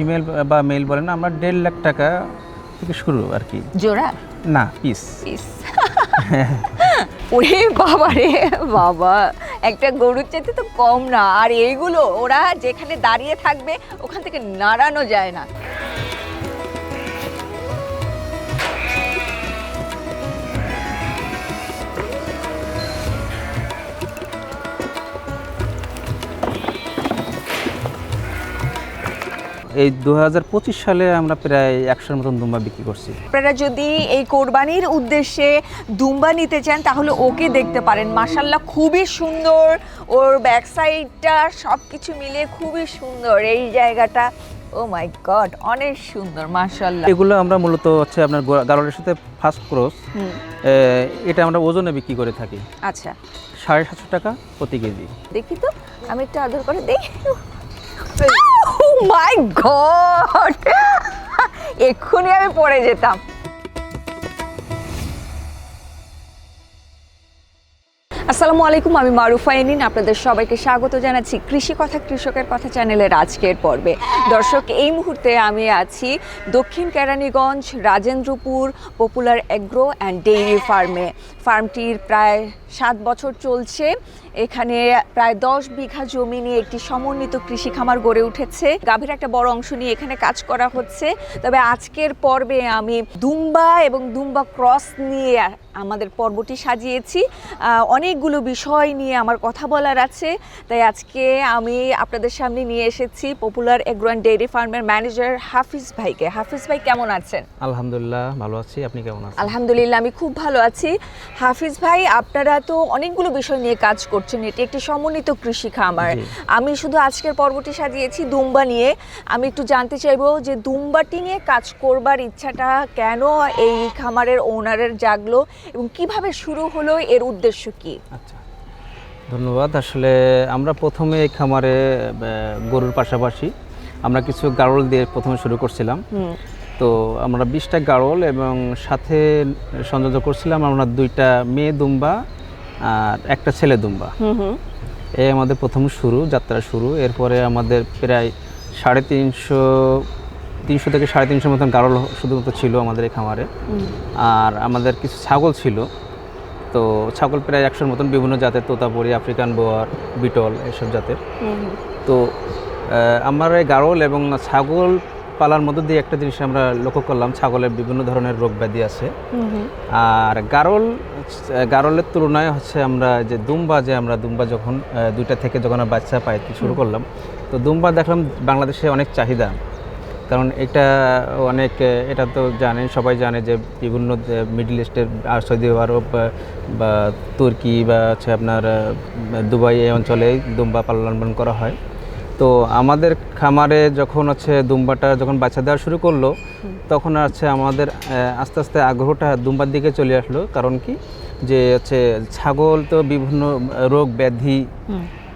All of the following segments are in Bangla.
ফিমেল বা মেল বলেন আমরা দেড় লাখ টাকা থেকে শুরু আর কি। জোড়া? না পিস। পিস। ওরে বাবা রে বাবা। একটা গরুর চাইতে তো কম না। আর এইগুলো ওরা যেখানে দাঁড়িয়ে থাকবে ওখান থেকে নাড়ানো যায় না। এই দু হাজার পঁচিশ সালে আমরা প্রায় একশোর মতন দুম্বা বিক্রি করছি। আপনারা যদি এই কোরবানির উদ্দেশ্যে দুম্বা নিতে চান তাহলে ওকে দেখতে পারেন। মাসাল্লাহ খুবই সুন্দর। ওর ব্যাক সাইডটা সব কিছু মিলিয়ে খুবই সুন্দর। এই জায়গাটা ও মাই গড অনেক সুন্দর মাসাল্লাহ এগুলো আমরা মূলত হচ্ছে আপনার গারলের সাথে ফার্স্ট ক্রস এটা আমরা ওজনে বিক্রি করে থাকি। আচ্ছা। সাড়ে সাতশো টাকা প্রতি কেজি। দেখি তো আমি একটু আদর করে মাই গড এক্ষুনি আমি পড়ে যেতাম। আসসালামু আলাইকুম, আমি মারুফা এনিন, আপনাদের সবাইকে স্বাগত জানাচ্ছি কৃষি কথা, কৃষকের কথা চ্যানেলের আজকের পর্বে। দর্শক, এই মুহূর্তে আমি আছি দক্ষিণ Keraniganj, Rajendrapur, popular agro and dairy ফার্মে। ফার্মটির প্রায় সাত বছর চলছে। এখানে প্রায় দশ বিঘা জমি নিয়ে একটি সমন্বিত কৃষি খামার গড়ে উঠেছে। গাভীর একটা বড় অংশ নিয়ে এখানে কাজ করা হচ্ছে। তবে আজকের পর্বে আমি দুম্বা এবং দুম্বা ক্রস নিয়ে আমাদের পর্বটি সাজিয়েছি। অনেকগুলো বিষয় নিয়ে আমার কথা বলার আছে। তাই আজকে আমি আপনাদের সামনে নিয়ে এসেছি পপুলার এগ্রো অ্যান্ড ডেইরি ফার্মের ম্যানেজার হাফিজ ভাইকে। হাফিজ ভাই কেমন আছেন? আলহামদুলিল্লাহ ভালো আছি। আপনি কেমন আছেন? আলহামদুলিল্লাহ আমি খুব ভালো আছি। হাফিজ ভাই আপনারা তো অনেকগুলো বিষয় নিয়ে কাজ করছেন এটি একটি সমন্বিত কৃষি খামার। আমি শুধু আজকের পর্বটি সাজিয়েছি দুম্বা নিয়ে। আমি একটু জানতে চাইব যে দুম্বাটি নিয়ে কাজ করবার ইচ্ছাটা কেন এই খামারের ওনারের জাগলো এবং কীভাবে শুরু হলো এর উদ্দেশ্য কি? আচ্ছা ধন্যবাদ। আসলে আমরা প্রথমে এই খামারে গরুর পাশাপাশি আমরা কিছু গাড়ল দিয়ে প্রথমে শুরু করছিলাম। তো আমরা বিশটা গাড়ল এবং সাথে সংযোগ করছিলাম আমরা দুইটা মেয়ে দুম্বা আর একটা ছেলে দুম্বা। এই আমাদের প্রথম শুরু যাত্রা শুরু। এরপরে আমাদের প্রায় সাড়ে তিনশো তিনশো থেকে সাড়ে তিনশোর মতন গাড়ল শুধুমাত্র ছিল আমাদের এই খামারে। আর আমাদের কিছু ছাগল ছিল। তো ছাগল প্রায় একশোর মতন বিভিন্ন জাতের তোতাপুরি আফ্রিকান বোয়ার বিটল এসব জাতের। তো আমার এই গাড়ল এবং ছাগল পালার মধ্য দিয়ে একটা জিনিস আমরা লক্ষ্য করলাম ছাগলের বিভিন্ন ধরনের রোগ ব্যাধি আছে। আর গারল গারলের তুলনায় হচ্ছে আমরা যে দুম্বা যে আমরা দুম্বা যখন দুইটা থেকে যখন আমরা বাচ্চা পাই শুরু করলাম তো দুম্বা দেখলাম বাংলাদেশে অনেক চাহিদা। কারণ এটা অনেক এটা তো জানেন সবাই জানে যে বিভিন্ন মিডল ইস্টের আর সৌদি আরব বা- তুর্কি বা হচ্ছে আপনার দুবাই এই অঞ্চলে দুম্বা পালন করা হয়। তো আমাদের খামারে যখন হচ্ছে দুম্বাটা যখন বাচ্চা দেওয়া শুরু করল তখন হচ্ছে আমাদের আস্তে আস্তে আগ্রহটা দুম্বার দিকে চলে আসলো। কারণ কি? যে হচ্ছে ছাগল তো বিভিন্ন রোগ ব্যাধি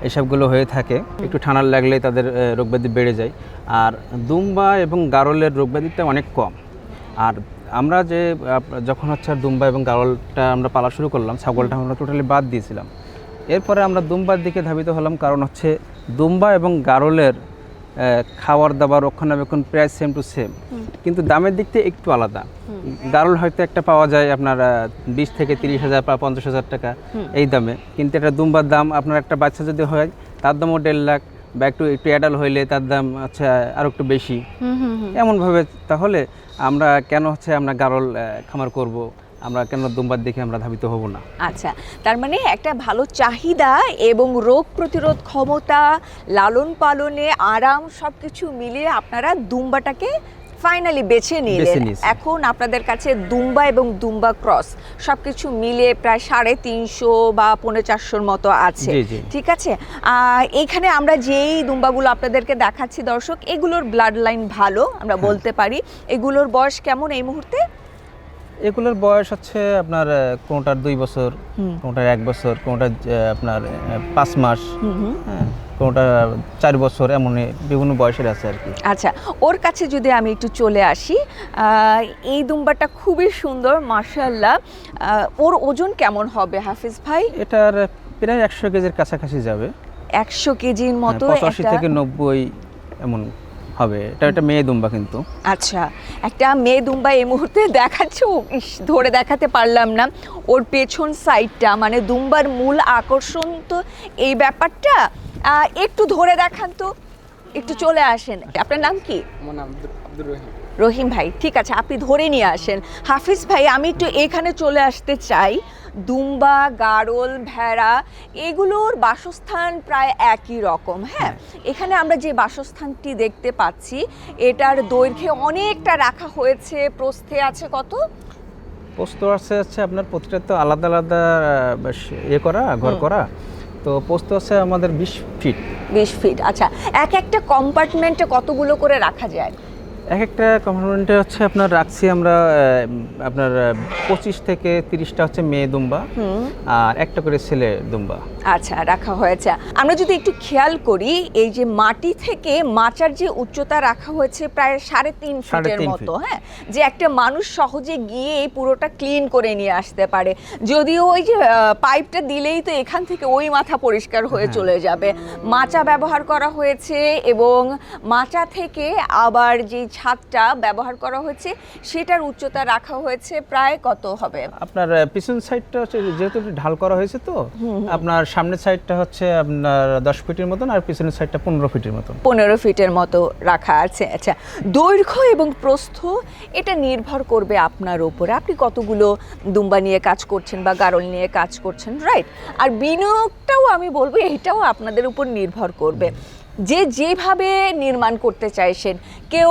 এসবগুলো হয়ে থাকে। একটু ঠান্ডা লাগলে তাদের রোগ ব্যাধি বেড়ে যায়। আর দুম্বা এবং গারলের রোগ ব্যাধিটা অনেক কম। আর আমরা যে যখন হচ্ছে আর দুম্বা এবং গারলটা আমরা পালা শুরু করলাম ছাগলটা আমরা টোটালি বাদ দিয়েছিলাম। এরপরে আমরা দুম্বার দিকে ধাবিত হলাম। কারণ হচ্ছে দুম্বা এবং গারলের খাবার দাবার রক্ষণাবেক্ষণ প্রায় সেম টু সেম কিন্তু দামের দিক থেকে একটু আলাদা। গারল হয়তো একটা পাওয়া যায় আপনার বিশ থেকে তিরিশ হাজার বা পঞ্চাশ হাজার টাকা এই দামে। কিন্তু একটা দুম্বার দাম আপনার একটা বাচ্চা যদি হয় তার দামও দেড় লাখ বা একটু একটু অ্যাডাল হইলে তার দাম আচ্ছা আরও একটু বেশি। এমনভাবে তাহলে আমরা কেন হচ্ছে আমরা গারল খামার করব? আমরা কেন দুম্বার দিকে আমরা ধাবিত হব না? আচ্ছা তার মানে একটা ভালো চাহিদা এবং রোগ প্রতিরোধ ক্ষমতা লালন পালনে আরাম সব কিছু মিলিয়ে আপনারা দুম্বাটাকে ফাইনালি বেছে নিলেন। এখন আপনাদের কাছে দুম্বা এবং দুম্বা ক্রস সব কিছু মিলিয়ে প্রায় সাড়ে তিনশো বা পৌনে চারশোর মতো আছে। ঠিক আছে? আর এইখানে আমরা যেই দুম্বাগুলো আপনাদেরকে দেখাচ্ছি দর্শক এগুলোর ব্লাড লাইন ভালো আমরা হ্যাঁ। বলতে পারি। এগুলোর বয়স কেমন এই মুহূর্তে? এগুলোর বয়স হচ্ছে আপনার কোনোটার দুই বছর। কোনোটার এক বছর কোনোটার আপনার পাঁচ মাস হ্যাঁ কোনোটা চার বছর এমন বিভিন্ন বয়সের আছে আর কি। আচ্ছা ওর কাছে যদি আমি একটু চলে আসি এই দুম্বাটা খুবই সুন্দর মার্শাল্লাহ ওর ওজন কেমন হবে হাফিজ ভাই? এটার প্রায় একশো কেজির কাছাকাছি যাবে। একশো কেজির মতো হ্যাঁ, পঁচাশি থেকে নব্বই এমন হবে। এটা একটা মেয়ে দুম্বা কিন্তু। আচ্ছা একটা মেয়ে দুম্বা এই মুহূর্তে দেখাচ্ছে ইস, ধরে দেখাতে পারলাম না। ওর পেছন সাইডটা মানে দুম্বার মূল আকর্ষণ তো এই ব্যাপারটা। আহ, একটু ধরে দেখান তো একটু চলে আসেন। আপনার নাম কি? আমার নাম আব্দুর রহিম। রহিম ভাই ঠিক আছে আপনি ধরে নিয়ে আসেন। হাফিজ ভাই আমি একটু এখানে চলে আসতে চাই। দুম্বা গারল ভেড়া এগুলোর বাসস্থান প্রায় একই রকম হ্যাঁ? এখানে আমরা যে বাসস্থানটি দেখতে পাচ্ছি এটার দৈর্ঘ্যে অনেকটা রাখা হয়েছে। প্রস্থে আছে কত? পোস্ত আছে হচ্ছে আপনার প্রতিটা তো আলাদা আলাদা বেশ ইয়ে করা ঘর করা। তো পোস্ত আছে আমাদের বিশ ফিট বিশ ফিট আচ্ছা। এক একটা কম্পার্টমেন্টে কতগুলো করে রাখা যায়? এক একটা কম্পার্টমেন্টে হচ্ছে আপনার রাখছি আমরা আপনার পঁচিশ থেকে তিরিশটা হচ্ছে মেয়ে দুম্বা আর একটা করে ছেলে দুম্বা। আচ্ছা রাখা হয়েছে। আমরা যদি একটু খেয়াল করি এই যে মাটি থেকে মাচার যে উচ্চতা রাখা হয়েছে প্রায় সাড়ে তিন ফিটের মতো হ্যাঁ? যে একটা মানুষ সহজে গিয়ে এই পুরোটা ক্লিন করে নিয়ে আসতে পারে। যদিও ওই যে পাইপটা দিলেই তো এখান থেকে ওই মাথা পরিষ্কার হয়ে হ্যাঁ। চলে যাবে। মাচা ব্যবহার করা হয়েছে এবং মাচা থেকে আবার যে ছাদটা ব্যবহার করা হয়েছে সেটার উচ্চতা রাখা হয়েছে প্রায় কত হবে? আপনার পিছন সাইডটা হচ্ছে যেহেতু ঢাল করা হয়েছে তো আপনার সামনের সাইডটা হচ্ছে আপনার দশ ফিটের মতন আর পিছনের সাইডটা পনেরো ফিটের মতন। পনেরো ফিটের মতো রাখা আছে। আচ্ছা দৈর্ঘ্য এবং প্রস্থ এটা নির্ভর করবে আপনার ওপরে আপনি কতগুলো দুম্বা নিয়ে কাজ করছেন বা গারল নিয়ে কাজ করছেন রাইট আর বিনিয়োগটাও আমি বলব এটাও আপনাদের উপর নির্ভর করবে। যে যেভাবে নির্মাণ করতে চাইছেন কেউ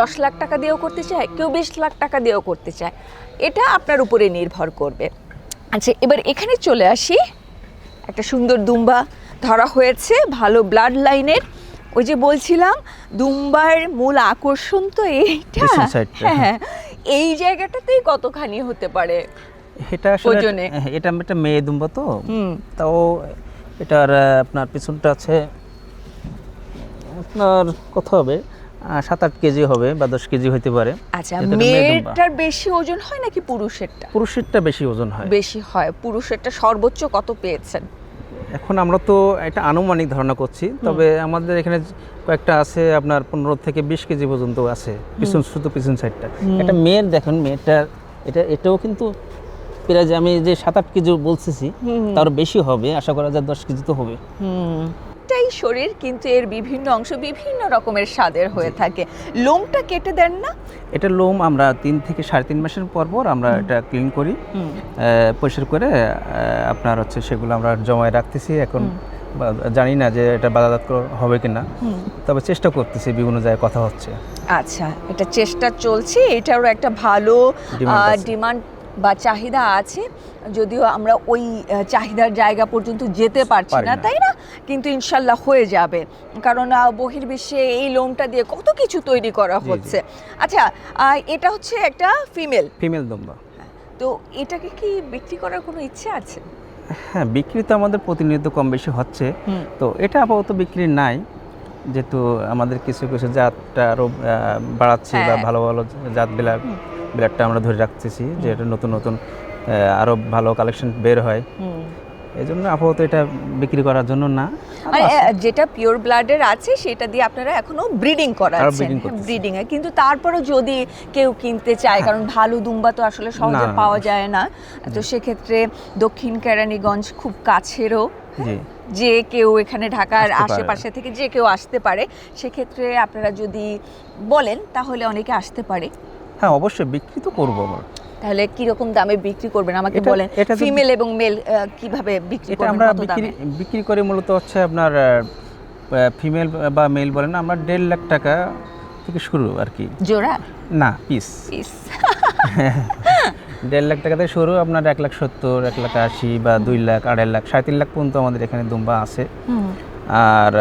দশ লাখ টাকা দিয়েও করতে চায় কেউ বিশ লাখ টাকা দিয়েও করতে চায় এটা আপনার উপরে নির্ভর করবে। আচ্ছা এবার এখানে চলে আসি। একটা সুন্দর দুম্বা ধরা হয়েছে ভালো ব্লাড লাইনের ওই যে বলছিলাম দুম্বার মূল আকর্ষণ তো এইটা। হ্যাঁ এই জায়গাটাতেই কতখানি হতে পারে? এটা আসলে? হ্যাঁ, এটা একটা মেয়ে দুম্বা তো। তাও এটার আপনার পিছনটা আছে আপনার কত হবে সাত আট কেজি হবে বা দশ কেজি হইতে পারে। আচ্ছা। মেয়েটার বেশি ওজন হয় নাকি পুরুষেরটা? পুরুষেরটা বেশি ওজন হয়। বেশি হয়। পুরুষেরটা সর্বোচ্চ কত পেয়েছেন? এখন আমরা তো এটা আনুমানিক ধারণা করছি তবে আমাদের এখানে কয়েকটা আছে আপনার পনেরো থেকে বিশ কেজি পর্যন্ত আছে পিছন শুধু পিছন সাইডটা। এটা মেয়ের দেখেন মেয়েটার এটা এটাও কিন্তু প্রায় যে আমি যে সাত আট কেজি বলতেছি তার বেশি হবে আশা করা যায় দশ কেজি তো হবে। এটাই শরীর কিন্তু এর বিভিন্ন অংশ বিভিন্ন রকমের স্বাদের হয়ে থাকে। লোমটা কেটে দেন না? এটা লোম আমরা তিন থেকে সাড়ে তিন মাসের পর পর আমরা এটা ক্লিন করি। পরিষ্কার করে আপনার হচ্ছে সেগুলো আমরা জমায় রাখতেছি। এখন জানি না যে এটা করা হবে কিনা। তবে চেষ্টা করতেছি বিভিন্ন জায়গায় কথা হচ্ছে। আচ্ছা এটা চেষ্টা চলছে। এটারও একটা ভালো ডিমান্ড বা চাহিদা আছে যদিও আমরা ওই চাহিদার জায়গা পর্যন্ত যেতে পারছি না। তাই না? কিন্তু ইনশাল্লাহ হয়ে যাবে। কারণ বহির্বিশ্বে এই লোমটা দিয়ে কত কিছু তৈরি করা হচ্ছে। আচ্ছা এটা হচ্ছে একটা ফিমেল। ফিমেল দম্বা তো এটাকে কি বিক্রি করার কোনো ইচ্ছে আছে? হ্যাঁ বিক্রি তো আমাদের প্রতিনিয়ত কম বেশি হচ্ছে। তো এটা আপাতত বিক্রি নাই। যেহেতু আমাদের কিছু কিছু জাতটা আরও বাড়াচ্ছে বা হ্যাঁ। ভালো ভালো জাত বিলার বিলারটা আমরা ধরে রাখতেছি যে এটা নতুন নতুন আরও ভালো কালেকশন বের হয়। এই জন্য আপাতত এটা বিক্রি করার জন্য না। মানে যেটা পিওর ব্লাডের আছে সেটা দিয়ে আপনারা এখনও ব্রিডিং করাচ্ছেন। ব্রিডিং এ। কিন্তু তারপরও যদি কেউ কিনতে চায় কারণ ভালো দুম্বা তো আসলে সহজে পাওয়া যায় না। তো সেক্ষেত্রে দক্ষিণ কেরানীগঞ্জ খুব কাছেরও। জি। যে কেউ এখানে ঢাকার আশেপাশে থেকে যে কেউ আসতে পারে। সেক্ষেত্রে আপনারা যদি বলেন তাহলে অনেকে আসতে পারে। হ্যাঁ অবশ্যই বিক্রি তো করব আমরা। তাহলে কীরকম দামে বিক্রি করবেন? আমাকে বলেন ফিমেল এবং মেল কীভাবে বিক্রি এটা করবেন? আমরা বিক্রি বিক্রি করে মূলত হচ্ছে আপনার ফিমেল বা মেল বলেন আমরা দেড় লাখ টাকা থেকে শুরু আর কি। জোড়া? না পিস পিস দেড় লাখ টাকা থেকে শুরু আপনার এক লাখ সত্তর এক লাখ আশি বা দুই লাখ আড়াই লাখ সাড়ে তিন লাখ পর্যন্ত আমাদের এখানে দুম্বা আছে। আর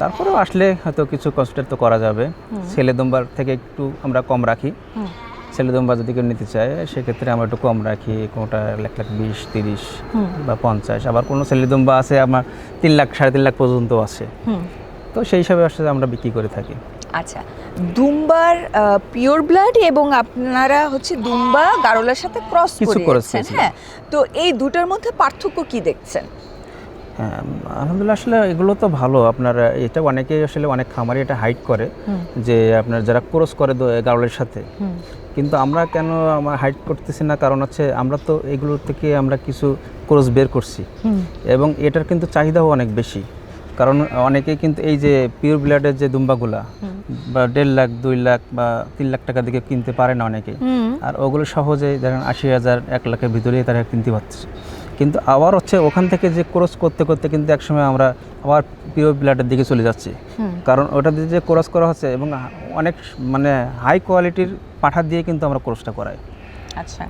তারপরেও আসলে হয়তো কিছু কষ্টের তো করা যাবে। ছেলে দুম্বার থেকে একটু আমরা কম রাখি। ছেলে দুম্বা যদি কেউ নিতে চায় সেক্ষেত্রে আমরা একটু কম রাখি কোনোটা এক লাখ বিশ তিরিশ বা পঞ্চাশ। আবার কোনো ছেলে দুম্বা আছে আমার তিন লাখ সাড়ে তিন লাখ পর্যন্ত আছে। তো সেই হিসাবে আসলে আমরা বিক্রি করে থাকি। আচ্ছা। দুম্বার পিওর ব্লাড এবং আপনারা হচ্ছে দুম্বা গারোলার সাথে ক্রস কিছু করেছেন হ্যাঁ? তো এই দুটার মধ্যে পার্থক্য কি দেখছেন? হ্যাঁ, আলহামদুলিল্লাহ আসলে এগুলো তো ভালো। আপনার এটা অনেকেই আসলে অনেক খামারি এটা হাইড করে যে আপনার যারা ক্রস করে গারলের সাথে কিন্তু আমরা কেন আমরা হাইট করতেছি না? কারণ হচ্ছে আমরা তো এগুলো থেকে আমরা কিছু ক্রস বের করছি। এবং এটার কিন্তু চাহিদাও অনেক বেশি। কারণ অনেকে কিন্তু এই যে পিওর ব্লাডের যে দুম্বাগুলা বা দেড় লাখ দুই লাখ বা তিন লাখ টাকা দিকে কিনতে পারে না অনেকে। আর ওগুলো সহজেই ধরেন আশি হাজার এক লাখের ভিতরেই তারা কিনতে পারছে। কিন্তু আবার হচ্ছে ওখান থেকে যে ক্রস করতে করতে কিন্তু একসময় আমরা আবার পিওর ব্লাডের দিকে চলে যাচ্ছি। কারণ ওটা দিয়ে যে ক্রস করা হচ্ছে এবং অনেক মানে হাই কোয়ালিটির পাঠা দিয়ে কিন্তু আমরা ক্রসটা করাই। আচ্ছা।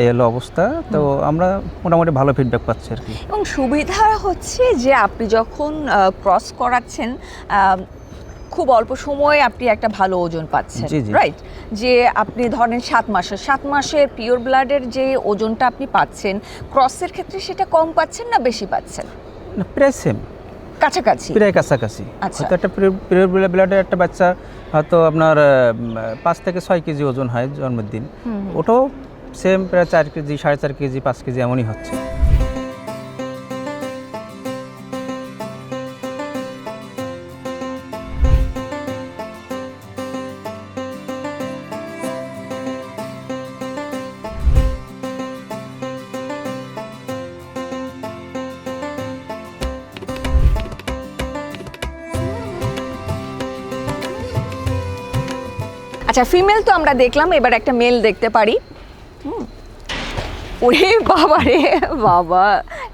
এই হলো অবস্থা। তো আমরা মোটামুটি ভালো ফিডব্যাক পাচ্ছি আর কি। এবং সুবিধা হচ্ছে যে আপনি যখন ক্রস করাচ্ছেন খুব অল্প সময়ে আপনি একটা ভালো ওজন পাচ্ছেন। রাইট যে আপনি ধরেন সাত মাসের সাত মাসের পিওর ব্লাডের যে ওজনটা আপনি পাচ্ছেন ক্রসের ক্ষেত্রে সেটা কম পাচ্ছেন না বেশি পাচ্ছেন? না প্রায় সেম কাছাকাছি? প্রায় কাছাকাছি। আচ্ছা। হয়তো একটা পিরিয়ড ব্লাডের একটা বাচ্চা হয়তো আপনার পাঁচ থেকে ছয় কেজি ওজন হয় জন্মের দিন। ওটাও সেম প্রায় চার কেজি সাড়ে চার কেজি পাঁচ কেজি এমনই হচ্ছে। আচ্ছা ফিমেল তো আমরা দেখলাম, এবার একটা মেল দেখতে পারি। ওরে বাবা রে, বাবা।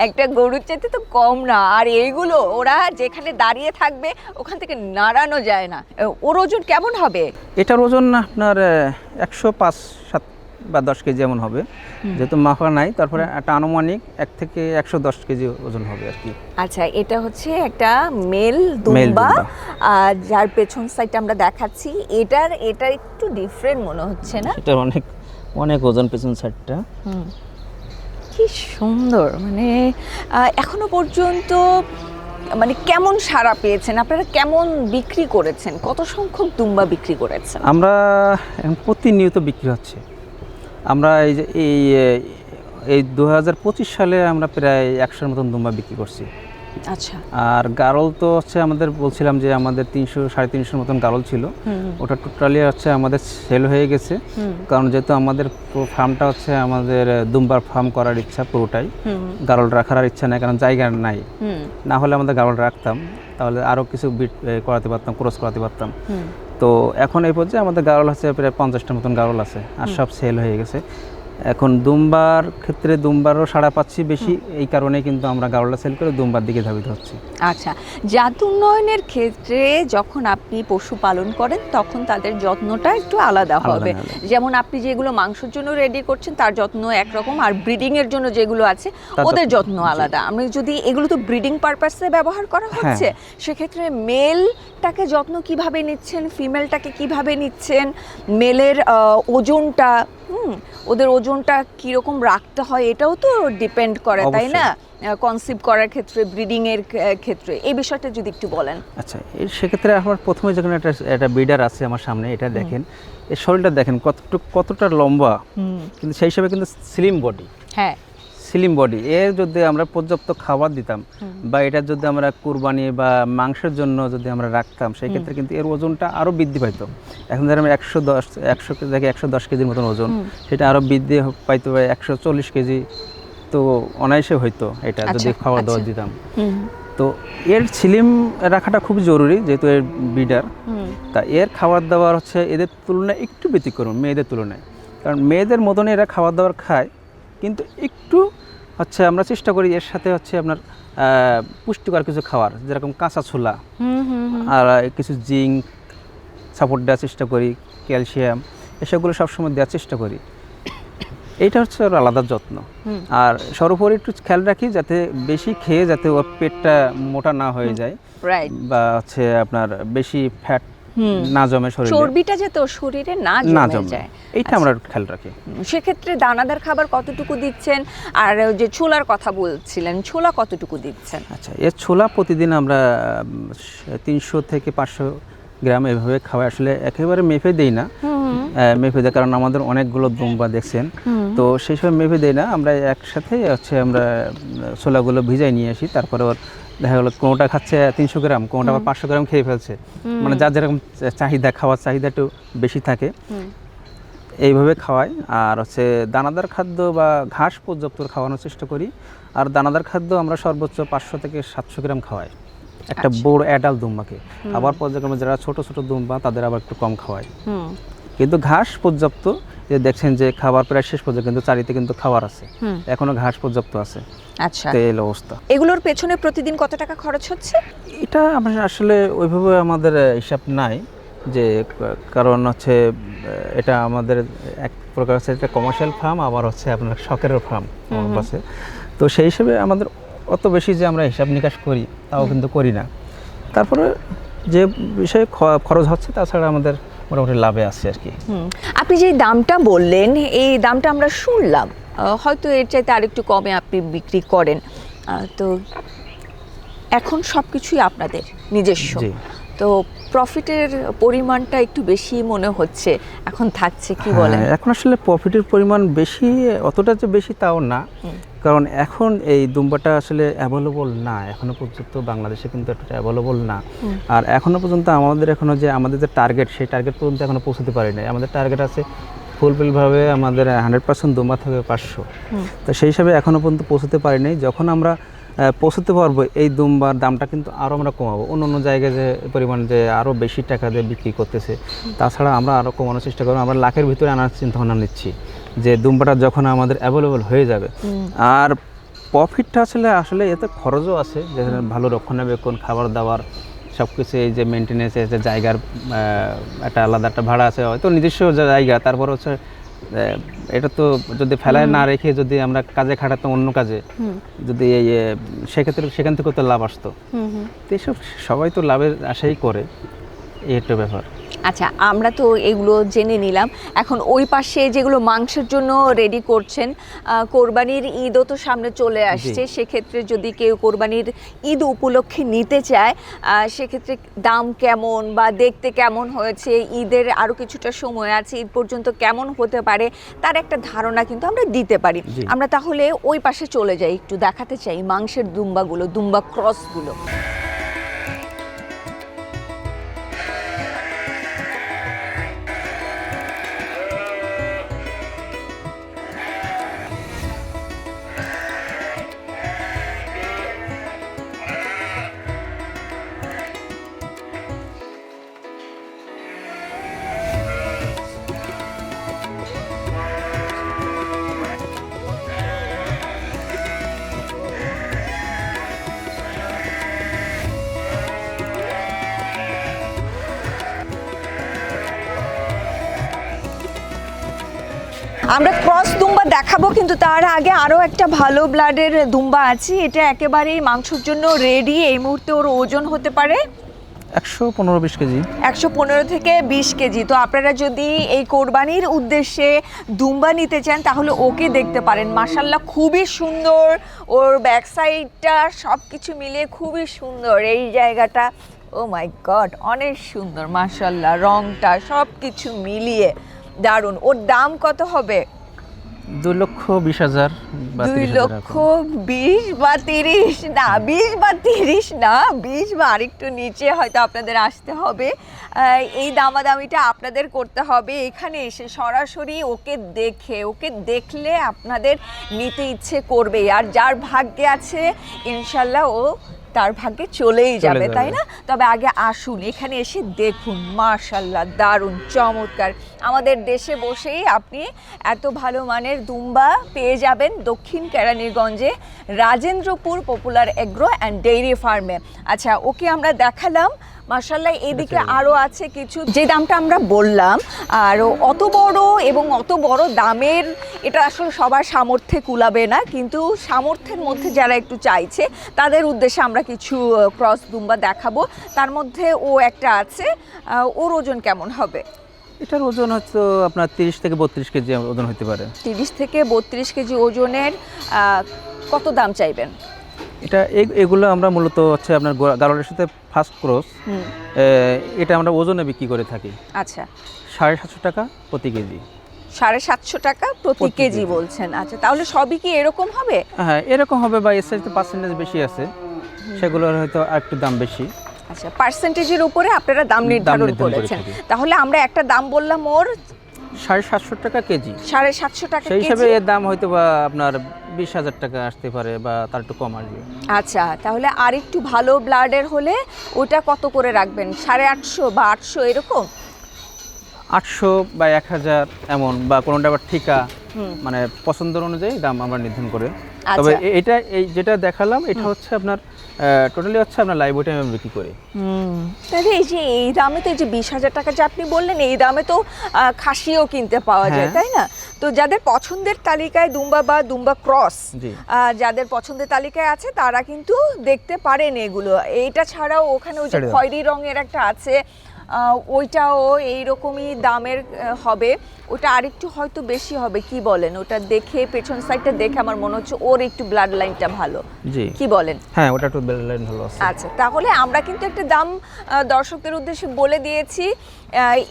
একটা গরুর চাইতে তো কম না। আর এইগুলো, ওরা যেখানে দাঁড়িয়ে থাকবে, ওখান থেকে নাড়ানো যায় না। ওর ওজন কেমন হবে? এটার ওজন আপনার একশো পাঁচ, সাত বা দশ কেজি এমন হবে। যেহেতু মাফা নাই তারপরে একটা আনুমানিক এক থেকে একশো দশ কেজি ওজন হবে আর কি। আচ্ছা এটা হচ্ছে একটা মেল দুম্বা যার পেছন সাইডটা আমরা দেখাচ্ছি। এটার এটা একটু ডিফারেন্ট মনে হচ্ছে না? এটা অনেক অনেক ওজন পেছন সাইডটা কি সুন্দর মানে এখনও পর্যন্ত মানে কেমন সাড়া পেয়েছেন? আপনারা কেমন বিক্রি করেছেন? কত সংখ্যক দুম্বা বিক্রি করেছেন? আমরা প্রতিনিয়ত বিক্রি হচ্ছে। আমরা এই যে এই এই দুহাজার পঁচিশ সালে আমরা প্রায় একশোর মতন দুম্বা বিক্রি করছি। আচ্ছা। আর গারল তো হচ্ছে আমাদের বলছিলাম যে আমাদের তিনশো সাড়ে তিনশোর মতন গারল ছিল। ওটা টোটালি হচ্ছে আমাদের সেল হয়ে গেছে। কারণ যেহেতু আমাদের ফার্মটা হচ্ছে আমাদের দুম্বার ফার্ম করার ইচ্ছা পুরোটাই। গারল রাখার আর ইচ্ছা নাই কারণ জায়গা নাই। না হলে আমাদের গারল রাখতাম। তাহলে আরও কিছু বিট করাতে পারতাম ক্রস করাতে পারতাম। তো এখন এই পর্যায়ে আমাদের গারল আছে প্রায় পঞ্চাশটার মতন গারল আছে আর সব সেল হয়ে গেছে। এখন দুম্বার ক্ষেত্রে দুম্বারও সাড়া পাচ্ছি বেশি এই কারণে কিন্তু আমরা গারলটা সেল করে দুম্বার দিকে ধাবিত হচ্ছি। আচ্ছা জাত উন্নয়নের ক্ষেত্রে যখন আপনি পশু পালন করেন তখন তাদের যত্নটা একটু আলাদা হবে। যেমন আপনি যেগুলো মাংসের জন্য রেডি করছেন তার যত্ন একরকম আর ব্রিডিং এর জন্য যেগুলো আছে ওদের যত্ন, যত্ন আলাদা। আমি যদি এগুলো তো ব্রিডিং পারপাসে ব্যবহার করা হচ্ছে সেক্ষেত্রে মেলটাকে যত্ন কীভাবে নিচ্ছেন ফিমেলটাকে কীভাবে নিচ্ছেন মেলের ওজনটা হুম ওদের ওজনটা কীরকম রাখতে হয় এটাও তো ডিপেন্ড করে তাই না? কনসিভ করার ক্ষেত্রে ব্রিডিং এর ক্ষেত্রে। এই বিষয়টা যদি একটু বলেন। আচ্ছা সেক্ষেত্রে আমার প্রথমে যখন একটা একটা ব্রিডার আছে আমার সামনে এটা দেখেন এর শরীরটা দেখেন কতটুকু কতটা লম্বা। কিন্তু সেই হিসাবে কিন্তু স্লিম বডি হ্যাঁ। স্লিম বডি এর যদি আমরা পর্যাপ্ত খাবার দিতাম বা এটা যদি আমরা কুরবানি বা মাংসের জন্য যদি আমরা রাখতাম সেই ক্ষেত্রে কিন্তু এর ওজনটা আরও বৃদ্ধি পাইতো। এখন ধরেন একশো দশ একশো থেকে একশো দশ কেজির মতন ওজন সেটা আরও বৃদ্ধি পাইতো বা একশো চল্লিশ কেজি। তো অনায়াসে হইতো এটা যদি আচ্ছা, খাবার দাবার আচ্ছা। দিতাম। তো এর ছিলিম রাখাটা খুব জরুরি যেহেতু এর বিডার তা এর খাবার দাবার হচ্ছে এদের তুলনায় একটু ব্যতিক্রম মেয়েদের তুলনায়। কারণ মেয়েদের মতনই এরা খাবার দাবার খায় কিন্তু একটু হচ্ছে আমরা চেষ্টা করি এর সাথে হচ্ছে আপনার পুষ্টিকর কিছু খাওয়ার যেরকম কাঁচা ছোলা আর কিছু জিঙ্ক সাপোর্ট দেওয়ার চেষ্টা করি ক্যালসিয়াম এসবগুলো সবসময় দেওয়ার চেষ্টা করি। এইটা হচ্ছে ওর আলাদা যত্ন। আর সর্বোপরি একটু খেয়াল রাখি যাতে বেশি খেয়ে যাতে ওর পেটটা মোটা না হয়ে যায় বা হচ্ছে আপনার বেশি ফ্যাট না জমে শরীরে। চর্বিটা যাতে ওর শরীরে না জমে যায়। এইটা আমরা খেয়াল রাখি। সেক্ষেত্রে দানাদার খাবার কতটুকু দিচ্ছেন? আর যে ছোলার কথা বলছিলেন ছোলা কতটুকু দিচ্ছেন? আচ্ছা এর ছোলা প্রতিদিন আমরা তিনশো থেকে পাঁচশো গ্রাম এভাবে খাওয়া আসলে একেবারে মেপে দেই না। মেপে দেয় কারণ আমাদের অনেকগুলো দুম্বা দেখছেন। তো সেই সময় মেপে দেয় না। আমরা একসাথে হচ্ছে আমরা ছোলাগুলো ভিজাই নিয়ে আসি। তারপরে ওর দেখা গেলো কোনোটা খাচ্ছে তিনশো গ্রাম কোনোটা আবার পাঁচশো গ্রাম খেয়ে ফেলছে। মানে যার যেরকম চাহিদা খাওয়ার চাহিদা একটু বেশি থাকে। এইভাবে খাওয়াই আর হচ্ছে দানাদার খাদ্য বা ঘাস পর্যাপ্ত খাওয়ানোর চেষ্টা করি। আর দানাদার খাদ্য আমরা সর্বোচ্চ পাঁচশো থেকে সাতশো গ্রাম খাওয়াই। একটা বড় অ্যাডাল দুম্বাকে। আবার পর্যায়ক্রমে যারা ছোট ছোট দুম্বা তাদের আবার একটু কম খাওয়াই। কিন্তু ঘাস পর্যাপ্ত যে দেখছেন যে খাবার প্রায় শেষ পর্যন্ত কিন্তু চারিতে কিন্তু খাবার আছে। এখনও ঘাস পর্যাপ্ত আছে। আচ্ছা। তেল অবস্থা। এগুলোর পেছনে প্রতিদিন কত টাকা খরচ হচ্ছে? এটা আমরা আসলে ওইভাবে আমাদের হিসাব নাই যে কারণ হচ্ছে এটা আমাদের এক প্রকার হচ্ছে একটা কমার্শিয়াল ফার্ম আবার হচ্ছে আপনার শখের ফার্ম আমার কাছে তো সেই হিসেবে আমাদের অত বেশি যে আমরা হিসাব নিকাশ করি তাও কিন্তু করি না। তারপরে যে বিষয়ে খরচ হচ্ছে তাছাড়া আমাদের মোটামুটি লাভে আছে আর কি। আপনি যে দামটা বললেন এই দামটা আমরা শুনলাম। হয়তো এর চাইতে আরেকটু কমে আপনি বিক্রি করেন। আহ, তো এখন সব কিছুই আপনাদের নিজস্ব। তো প্রফিটের পরিমাণটা একটু বেশি মনে হচ্ছে। এখন থাকছে কি বলেন? হ্যাঁ, এখন আসলে প্রফিটের পরিমাণ বেশি অতটা যে বেশি তাও না। কারণ এখন এই দুম্বাটা আসলে অ্যাভেলেবল না। এখনও পর্যন্ত বাংলাদেশে কিন্তু এটা অ্যাভেলেবল না। আর এখনও পর্যন্ত আমাদের এখনও যে আমাদের যে টার্গেট সেই টার্গেট পর্যন্ত এখনও পৌঁছতে পারি নাই। আমাদের টার্গেট আছে ফুলফিলভাবে আমাদের হান্ড্রেড পার্সেন্ট দুম্বা থাকবে পাঁচশো। তো সেই হিসাবে এখনও পর্যন্ত পৌঁছতে পারি নাই। যখন আমরা পৌঁছতে পারব এই দুম্বার দামটা কিন্তু আরও আমরা কমাবো। অন্য অন্য জায়গায় যে পরিমাণ যে আরও বেশি টাকা দিয়ে বিক্রি করতেছে তাছাড়া আমরা আরও কমানোর চেষ্টা করব। আমরা লাখের ভিতরে আনার চিন্তা ভাবনা নিচ্ছি যে দুম্বাটা যখন আমাদের অ্যাভেলেবল হয়ে যাবে। আর প্রফিটটা আসলে আসলে এতে খরচও আছে যে ভালো রক্ষণাবেক্ষণ খাবার দাবার সব কিছু এই যে মেনটেনেন্স যে জায়গার একটা আলাদা একটা ভাড়া আছে হয়তো নিজস্ব জায়গা তারপর হচ্ছে এটা তো যদি ফেলায় না রেখে যদি আমরা কাজে খাটাতাম অন্য কাজে যদি এই সেক্ষেত্রে সেখান থেকে তো লাভ আসতো। তো এসব সবাই তো লাভের আশাই করে এই একটা ব্যাপার। আচ্ছা আমরা তো এগুলো জেনে নিলাম। এখন ওই পাশে যেগুলো মাংসের জন্য রেডি করছেন কোরবানির ঈদও তো সামনে চলে আসছে। সেক্ষেত্রে যদি কেউ কোরবানির ঈদ উপলক্ষে নিতে চায় সেক্ষেত্রে দাম কেমন বা দেখতে কেমন হয়েছে? ঈদের আরও কিছুটা সময় আছে ঈদ পর্যন্ত কেমন হতে পারে? তার একটা ধারণা কিন্তু আমরা দিতে পারি। আমরা তাহলে ওই পাশে চলে যাই একটু দেখাতে চাই মাংসের দুম্বাগুলো দুম্বা ক্রসগুলো আমরা ক্রস দুম্বা দেখাবো কিন্তু তার আগে আরও একটা ভালো ব্লাডের দুম্বা আছে। এটা একেবারেই মাংসর জন্য রেডি এই মুহূর্তে ওর ওজন হতে পারে একশো পনেরো বিশ কেজি। একশো পনেরো থেকে বিশ কেজি। তো আপনারা যদি এই কোরবানির উদ্দেশ্যে দুম্বা নিতে চান তাহলে ওকে দেখতে পারেন। মাসাল্লাহ খুবই সুন্দর। ওর ব্যাক সাইডটা সব কিছু মিলিয়ে খুবই সুন্দর। এই জায়গাটা ও মাই গড অনেক সুন্দর মাসাল্লাহ রংটা সব কিছু মিলিয়ে। দারুণ। ওর দাম কত হবে? দুই লক্ষ বিশ হাজার দুই লক্ষ বিশ বা তিরিশ? না বিশ বা তিরিশ না বিশ বা আরেকটু নিচে হয়তো আপনাদের আসতে হবে। এই দামাদামিটা আপনাদের করতে হবে। এখানে এসে সরাসরি ওকে দেখে ওকে দেখলে আপনাদের নিতে ইচ্ছে করবে আর যার ভাগ্যে আছে ইনশাল্লাহ ও তার ভাগ্যে চলেই যাবে। তাই না? তবে আগে আসুন এখানে এসে দেখুন মার্শাল্লাহ দারুণ চমৎকার। আমাদের দেশে বসেই আপনি এত ভালো মানের দুম্বা পেয়ে যাবেন দক্ষিণ কেরানীগঞ্জে Rajendrapur popular agro and dairy ফার্মে। আচ্ছা ওকে আমরা দেখালাম মার্শাল্লাহ এদিকে আরও আছে কিছু। যে দামটা আমরা বললাম আর অত বড় এবং অত বড় দামের এটা আসলে সবার সামর্থ্যে কুলাবে না কিন্তু সামর্থ্যের মধ্যে যারা একটু চাইছে তাদের উদ্দেশ্যে আমরা কিছু ক্রস দুম্বা দেখাবো। তার মধ্যে ও একটা আছে ওর ওজন কেমন হবে? এটার ওজন হয়তো আপনার তিরিশ থেকে বত্রিশ কেজি ওজন হতে পারে। তিরিশ থেকে বত্রিশ কেজি ওজনের কত দাম চাইবেন? এটা এগুলো আমরা মূলত হচ্ছে আপনার গারলের সাথে ফার্স্ট ক্রস এটা আমরা ওজনে বিক্রি করে থাকি। আচ্ছা। সাড়ে সাতশো টাকা প্রতি কেজি। সাড়ে সাতশো টাকা প্রতি কেজি। বলছেন। আচ্ছা তাহলে সবই কি এরকম হবে? হ্যাঁ এরকম হবে বা এর সাইজতে পার্সেন্টেজ বেশি আছে। সেগুলোর হয়তো একটু দাম বেশি। আচ্ছা পার্সেন্টেজের উপরে আপনারা দাম নির্ধারণ নির্ধারণ করে করেছেন। তাহলে আমরা একটা দাম বললাম ওর সাড়ে সাতশো টাকা কেজি। সাড়ে সাতশো টাকা সেই হিসাবে এর দাম হয়তো বা আপনার বিশ হাজার টাকা আসতে পারে বা তার একটু কম আসবে। আচ্ছা তাহলে আর একটু ভালো ব্লাডের হলে ওটা কত করে রাখবেন? সাড়ে আটশো বা আটশো এরকম? আটশো বা এক হাজার এমন বা কোনোটা আবার ঠিকা। মানে পছন্দের অনুযায়ী দাম আমরা নির্ধারণ করে। আচ্ছা। তবে এটা এই যেটা দেখালাম এটা হচ্ছে আপনার টোটালি হচ্ছে আপনার লাইভ ওটাই আমি বিক্রি করি। তাহলে এই যে এই দামে তো এই যে বিশ হাজার টাকা যে আপনি বললেন এই দামে তো খাসিও কিনতে পাওয়া যায় হ্যাঁ। তাই না? তো যাদের পছন্দের তালিকায় দুম্বা বা দুম্বা ক্রস যাদের পছন্দের তালিকায় আছে তারা কিন্তু দেখতে পারেন এগুলো। এইটা ছাড়াও ওখানে ওই যে খয়রি রঙের একটা আছে ওইটাও এইরকমই দামের হবে। ওটা আরেকটু হয়তো বেশি হবে কি বলেন? ওটা দেখে পেছন সাইডটা দেখে আমার মনে হচ্ছে ওর একটু ব্লাড লাইনটা ভালো। জি। কি বলেন? হ্যাঁ ওটা একটু ব্লাড লাইন ভালো আছে। আচ্ছা তাহলে আমরা কিন্তু একটা দাম দর্শকদের উদ্দেশ্যে বলে দিয়েছি।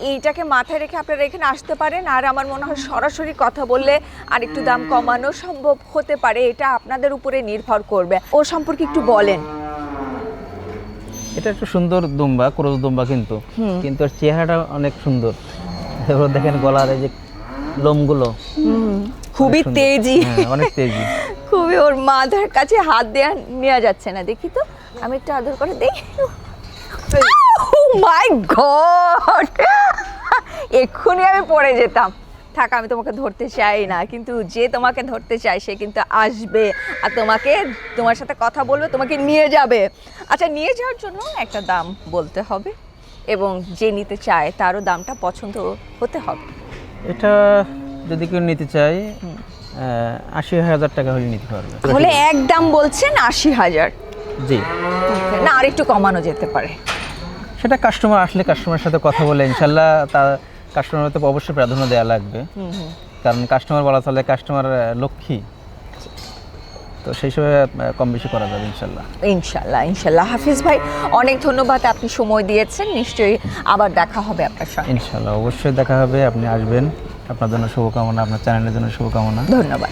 এইটাকে মাথায় রেখে আপনারা এখানে আসতে পারেন। আর আমার মনে হয় সরাসরি কথা বললে আর একটু দাম কমানো সম্ভব হতে পারে। এটা আপনাদের উপরে নির্ভর করবে। ও সম্পর্কে একটু বলেন। এটা একটু সুন্দর দুম্বা ক্রোজ দুম্বা কিন্তু। কিন্তু এর চেহারাটা অনেক সুন্দর। এবার দেখেন গলার এই যে লোমগুলো। খুবই তেজি। হ্যাঁ, অনেক তেজি। খুবই ওর মাথার কাছে হাত দেয়া নেওয়া যাচ্ছে না দেখি তো। আমি একটু আদর করে দেখি মাই গড এক্ষুনি আমি পড়ে যেতাম। থাক আমি তোমাকে ধরতে চাই না কিন্তু যে তোমাকে ধরতে চায় সে কিন্তু আসবে। আর তোমাকে তোমার সাথে কথা বলবে তোমাকে নিয়ে যাবে। আচ্ছা নিয়ে যাওয়ার জন্য একটা দাম বলতে হবে এবং যে নিতে চায় তারও দামটা পছন্দ হতে হবে। এটা যদি কেউ নিতে চায় আশি হাজার টাকা হলে নিতে পারবে। তাহলে এক দাম বলছেন আশি হাজার। জি। না আর একটু কমানো যেতে পারে। সেটা কাস্টমার আসলে কাস্টমারের সাথে কথা বলে ইনশাল্লাহ তার কাস্টমার তো অবশ্যই প্রাধান্য দেওয়া লাগবে। কারণ কাস্টমার বলা চলে কাস্টমার লক্ষ্মী। তো সেই হিসেবে কম বেশি করা যাবে ইনশাল্লাহ। ইনশাল্লাহ ইনশাল্লাহ। হাফিজ ভাই অনেক ধন্যবাদ আপনি সময় দিয়েছেন। নিশ্চয়ই আবার দেখা হবে আপনার সঙ্গে। ইনশাল্লাহ অবশ্যই দেখা হবে। আপনি আসবেন। আপনার জন্য শুভকামনা আপনার চ্যানেলের জন্য শুভকামনা। ধন্যবাদ।